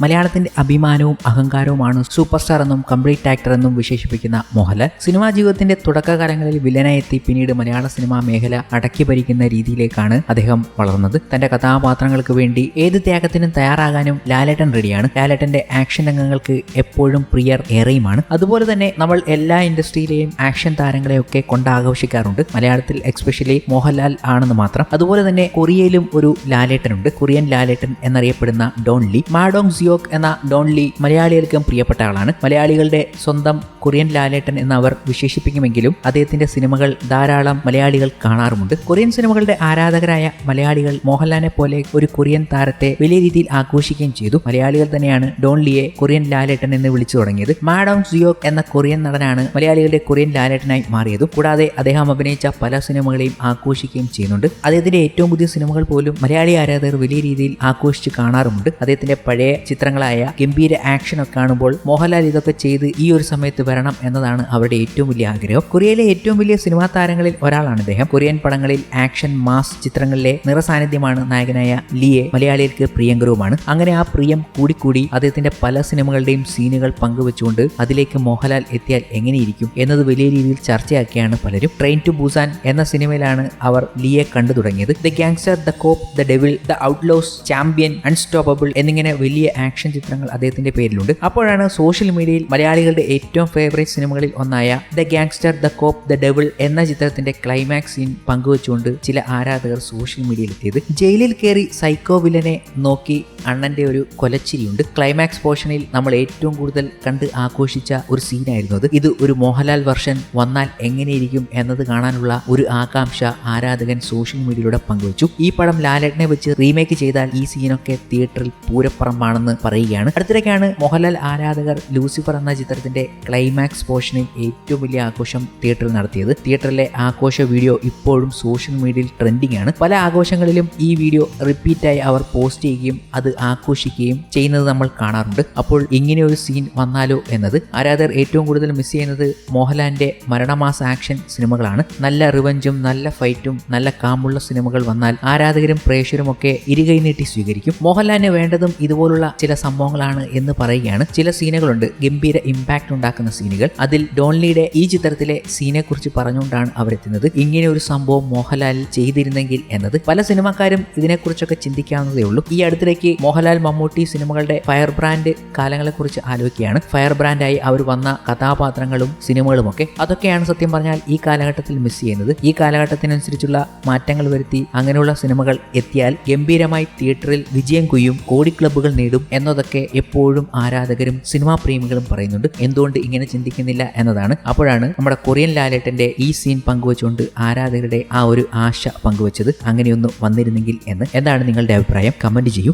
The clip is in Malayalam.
മലയാളത്തിന്റെ അഭിമാനവും അഹങ്കാരവുമാണ് സൂപ്പർ സ്റ്റാർ എന്നും കംപ്ലീറ്റ് ആക്ടർ എന്നും വിശേഷിപ്പിക്കുന്ന മോഹൻലാൽ. സിനിമാ ജീവിതത്തിന്റെ തുടക്കകാലങ്ങളിൽ വില്ലനായെത്തി പിന്നീട് മലയാള സിനിമാ മേഖല അടക്കി ഭരിക്കുന്ന രീതിയിലേക്കാണ് അദ്ദേഹം വളർന്നത്. തന്റെ കഥാപാത്രങ്ങൾക്ക് വേണ്ടി ഏത് ത്യാഗത്തിനും തയ്യാറാകാനും ലാലേട്ടൻ റെഡിയാണ്. ലാലേട്ടന്റെ ആക്ഷൻ രംഗങ്ങൾക്ക് എപ്പോഴും പ്രിയർ ഏറെയുമാണ്. അതുപോലെ തന്നെ നമ്മൾ എല്ലാ ഇൻഡസ്ട്രിയിലെയും ആക്ഷൻ താരങ്ങളെയൊക്കെ കൊണ്ടാഘോഷിക്കാറുണ്ട്. മലയാളത്തിൽ എക്സ്പെഷ്യലി മോഹൻലാൽ ആണെന്ന് മാത്രം. അതുപോലെ തന്നെ കൊറിയയിലും ഒരു ലാലേട്ടനുണ്ട്. കൊറിയൻ ലാലേട്ടൻ എന്നറിയപ്പെടുന്ന ഡോൺ ലീ. മാഡോങ് സിയോക് എന്ന ഡോൺലി മലയാളികൾക്കും പ്രിയപ്പെട്ട ആളാണ്. മലയാളികളുടെ സ്വന്തം കൊറിയൻ ലാലേട്ടൻ എന്ന് അവർ വിശേഷിപ്പിക്കുമെങ്കിലും അദ്ദേഹത്തിന്റെ സിനിമകൾ ധാരാളം മലയാളികൾ കാണാറുമുണ്ട്. കൊറിയൻ സിനിമകളുടെ ആരാധകരായ മലയാളികൾ മോഹൻലാലിനെ പോലെ ഒരു കൊറിയൻ താരത്തെ വലിയ രീതിയിൽ ആഘോഷിക്കുകയും ചെയ്തു. മലയാളികൾ തന്നെയാണ് ഡോൺ ലിയെ കൊറിയൻ ലാലേട്ടൻ എന്ന് വിളിച്ചു തുടങ്ങിയത്. മാഡം സിയോക് എന്ന കൊറിയൻ നടനാണ് മലയാളികളുടെ കൊറിയൻ ലാലേട്ടനായി മാറിയതും. കൂടാതെ അദ്ദേഹം അഭിനയിച്ച പല സിനിമകളെയും ആഘോഷിക്കുകയും ചെയ്യുന്നുണ്ട്. അദ്ദേഹത്തിന്റെ ഏറ്റവും പുതിയ സിനിമകൾ പോലും മലയാളി ആരാധകർ വലിയ രീതിയിൽ ആഘോഷിച്ച് കാണാറുമുണ്ട്. അദ്ദേഹത്തിന്റെ പഴയ ചിത്രങ്ങളായ ഗംഭീര ആക്ഷൻ ഒക്കെ കാണുമ്പോൾ മോഹൻലാൽ ഇതൊക്കെ ചെയ്ത് ഈ ഒരു സമയത്ത് വരണം എന്നതാണ് അവരുടെ ഏറ്റവും വലിയ ആഗ്രഹം. കൊറിയയിലെ ഏറ്റവും വലിയ സിനിമാ താരങ്ങളിൽ ഒരാളാണ് അദ്ദേഹം കൊറിയൻ പടങ്ങളിൽ ആക്ഷൻ മാസ് ചിത്രങ്ങളിലെ നിറസാന്നിധ്യമാണ് നായകനായ ലിയെ മലയാളികൾക്ക് പ്രിയങ്കരവുമാണ്. അങ്ങനെ ആ പ്രിയം കൂടിക്കൂടി അദ്ദേഹത്തിന്റെ പല സിനിമകളുടെയും സീനുകൾ പങ്കുവെച്ചുകൊണ്ട് അതിലേക്ക് മോഹൻലാൽ എത്തിയാൽ എങ്ങനെയിരിക്കും എന്നത് വലിയ രീതിയിൽ ചർച്ചയാക്കിയാണ് പലരും. ട്രെയിൻ ടു ബൂസാൻ എന്ന സിനിമയിലാണ് അവർ ലിയെ കണ്ടു തുടങ്ങിയത്. The gangster the cop the devil the outlaws champion unstoppable എന്നിങ്ങനെ വലിയ ആക്ഷൻ ചിത്രങ്ങൾ അദ്ദേഹത്തിന്റെ പേരിലുണ്ട്. അപ്പോഴാണ് സോഷ്യൽ മീഡിയയിൽ മലയാളികളുടെ ഏറ്റവും ഫേവറേറ്റ് സിനിമകളിൽ ഒന്നായ the gangster the cop the devil എന്ന ചിത്രത്തിന്റെ ക്ലൈമാക്സ് സീൻ പങ്കുവച്ചുകൊണ്ട് ചില ആരാധകർ സോഷ്യൽ മീഡിയയിൽ എത്തിയത് ജയിലിൽ കയറി സൈക്കോ വില്ലനെ നോക്കി അണ്ണന്റെ ഒരു കൊലച്ചിരിയുണ്ട്. ക്ലൈമാക്സ് പോർഷനിൽ നമ്മൾ ഏറ്റവും കൂടുതൽ കണ്ട് ആഘോഷിച്ച ഒരു സീനായിരുന്നു അത്. ഇത് ഒരു മോഹൻലാൽ വർഷൻ വന്നാൽ എങ്ങനെയിരിക്കും എന്നത് കാണാനുള്ള ഒരു ആകാംക്ഷ ആരാധകൻ സോഷ്യൽ മീഡിയയിലൂടെ പങ്കുവച്ചു. ഈ പടം ലാലേട്ടനെ വെച്ച് റീമേക്ക് ചെയ്താൽ ഈ സീനൊക്കെ തിയേറ്ററിൽ പൂരപ്പുറമാണെന്ന് പറയുകയാണ്. അടുത്തിടയ്ക്കാണ് മോഹൻലാൽ ആരാധകർ ലൂസിഫർ എന്ന ചിത്രത്തിന്റെ ക്ലൈമാക്സ് പോർഷനിൽ ഏറ്റവും വലിയ ആഘോഷം തിയേറ്ററിൽ നടത്തിയത്. തിയേറ്ററിലെ ആഘോഷ വീഡിയോ ഇപ്പോഴും സോഷ്യൽ മീഡിയയിൽ ട്രെൻഡിംഗ് ആണ്. പല ആഘോഷങ്ങളിലും ഈ വീഡിയോ റിപ്പീറ്റായി അവർ പോസ്റ്റ് ചെയ്യുകയും അത് ആഘോഷിക്കുകയും ചെയ്യുന്നത് നമ്മൾ കാണാറുണ്ട്. അപ്പോൾ ഇങ്ങനെ ഒരു സീൻ വന്നാലോ എന്നത് ആരാധകർ ഏറ്റവും കൂടുതൽ മിസ് ചെയ്യുന്നത് മോഹൻലാലിന്റെ മരണമാസ ആക്ഷൻ സിനിമകളാണ് നല്ല റിവഞ്ചും നല്ല ഫൈറ്റും നല്ല കാമുള്ള സിനിമകൾ വന്നാൽ ആരാധകരും പ്രേക്ഷകരും ഒക്കെ ഇരുകൈ നീട്ടി സ്വീകരിക്കും. മോഹൻലാലിന് വേണ്ടതും ഇതുപോലുള്ള ചില സംഭവങ്ങളാണ് എന്ന് പറയുകയാണ്. ചില സീനുകളുണ്ട് ഗംഭീര ഇമ്പാക്റ്റ് ഉണ്ടാക്കുന്ന സീനുകൾ. അതിൽ ഡോൺലിയുടെ ഈ ചിത്രത്തിലെ സീനെ കുറിച്ച് പറഞ്ഞുകൊണ്ടാണ് അവരെത്തുന്നത്. ഇങ്ങനെ ഒരു സംഭവം മോഹൻലാൽ ചെയ്തിരുന്നെങ്കിൽ എന്നത് പല സിനിമാക്കാരും ഇതിനെക്കുറിച്ചൊക്കെ ചിന്തിക്കാവുന്നതേ ഉള്ളൂ. ഈ അടുത്തിടയ്ക്ക് മോഹൻലാൽ മമ്മൂട്ടി സിനിമകളുടെ ഫയർ ബ്രാൻഡ് കാലങ്ങളെക്കുറിച്ച് ആലോചിക്കുകയാണ്. ഫയർ ബ്രാൻഡായി അവർ വന്ന കഥാപാത്രങ്ങളും സിനിമകളുമൊക്കെ അതൊക്കെയാണ് സത്യം പറഞ്ഞാൽ ഈ കാലഘട്ടത്തിൽ മിസ് ചെയ്യുന്നത്. ഈ കാലഘട്ടത്തിനനുസരിച്ചുള്ള മാറ്റങ്ങൾ വരുത്തി അങ്ങനെയുള്ള സിനിമകൾ എത്തിയാൽ ഗംഭീരമായി തിയേറ്ററിൽ വിജയം കൊയ്യും കോടി ക്ലബ്ബുകൾ നേടും എന്നതൊക്കെ എപ്പോഴും ആരാധകരും സിനിമാ പ്രേമികളും പറയുന്നുണ്ട്. എന്തുകൊണ്ട് ഇങ്ങനെ ചിന്തിക്കുന്നില്ല എന്നതാണ്. അപ്പോഴാണ് നമ്മുടെ കൊറിയൻ ലാലേട്ടന്റെ ഈ സീൻ പങ്കുവച്ചുകൊണ്ട് ആരാധകരുടെ ആ ഒരു ആശ പങ്കുവച്ചത്. അങ്ങനെയൊന്നും വന്നിരുന്നെങ്കിൽ എന്ന്. എന്താണ് നിങ്ങളുടെ അഭിപ്രായം? കമന്റ് ചെയ്യൂ.